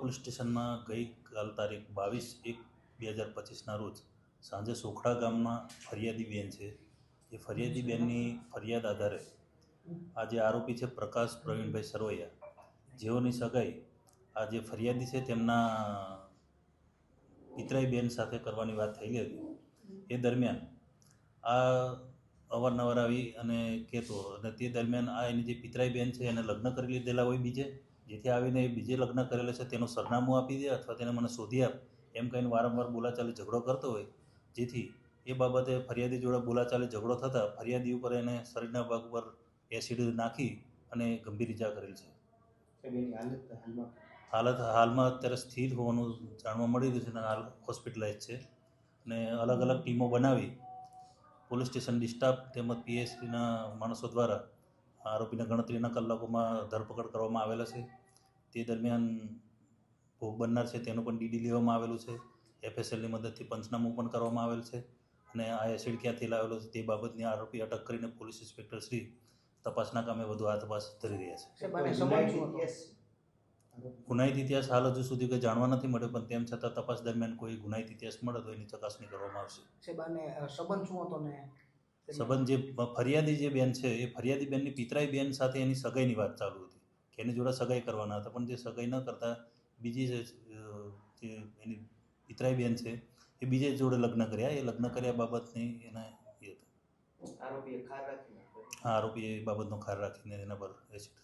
Police સ્ટેશનમાં ગઈકાલ તારીખ બાવીસ એક બે હજાર પચીસના રોજ સાંજે સોખડા ગામમાં ફરિયાદી બેન છે. એ ફરિયાદી બેનની ફરિયાદ આધારે આ જે આરોપી છે પ્રકાશ પ્રવીણભાઈ સરવૈયા જેઓની સગાઈ આ જે ફરિયાદી છે તેમના પિતરાઈ બેન સાથે કરવાની વાત થયેલી હતી. એ દરમિયાન આ અવારનવાર આવી અને કહેતો અને તે દરમિયાન આ એની જે પિતરાઈ બેન છે એને લગ્ન કરી લીધેલા હોય બીજે જેથી આવીને એ બીજે લગ્ન કરેલા છે તેનું સરનામું આપી દે અથવા તેને મને શોધી આપ એમ કહીને વારંવાર બોલાચાલી ઝઘડો કરતો હોય. જેથી એ બાબતે ફરિયાદી જોડે બોલાચાલી ઝઘડો થતાં ફરિયાદી ઉપર એને શરીરના ભાગ ઉપર એસિડ નાખી અને ગંભીર ઇજા કરેલ છે. હાલત હાલમાં? અત્યારે સ્થિર હોવાનું જાણવા મળી રહ્યું છે અને હાલ હોસ્પિટલાઇઝ છે. અને અલગ અલગ ટીમો બનાવી પોલીસ સ્ટેશન ડિસ્ટાફ તેમજ પીએસસીના માણસો દ્વારા આરોપીને ગણતરીના કલાકોમાં ધરપકડ કરવામાં આવેલા છે. તે દરમિયાન ભોગ બનનાર છે તેનું પણ ડીડી લેવામાં આવેલું છે. એફએસએલની મદદથી પંચનામું પણ કરવામાં આવેલ છે અને આ એસિડ ક્યાંથી લાવેલો છે તે બાબતની આરોપી અટક કરીને પોલીસ ઇન્સ્પેક્ટર શ્રી તપાસના કામે વધુ હાથ તપાસ ધરી રહ્યા છે. ગુનાહિત ઇતિહાસ હાલ હજુ સુધી કંઈ જાણવા નથી મળ્યો પણ તેમ છતાં તપાસ દરમિયાન કોઈ ગુનાહિત ઇતિહાસ મળે તો એની ચકાસણી કરવામાં આવશે. સાહેબ આને સંબંધ શું હતો ને? સંબંધ જે ફરિયાદી જે બેન છે એ ફરિયાદી બેનની પિતરાઈ બેન સાથે એની સગાઈની વાત ચાલુ હતી. કે એની જોડે સગાઈ કરવાના હતા પણ જે સગાઈ ન કરતા બીજી જે એની પિતરાઈ બેન છે એ બીજે જોડે લગ્ન કર્યા. એ લગ્ન કર્યા બાબતની એના એ હતું. આ આરોપી એ બાબતનો ખાર રાખીને એના પર એસિડ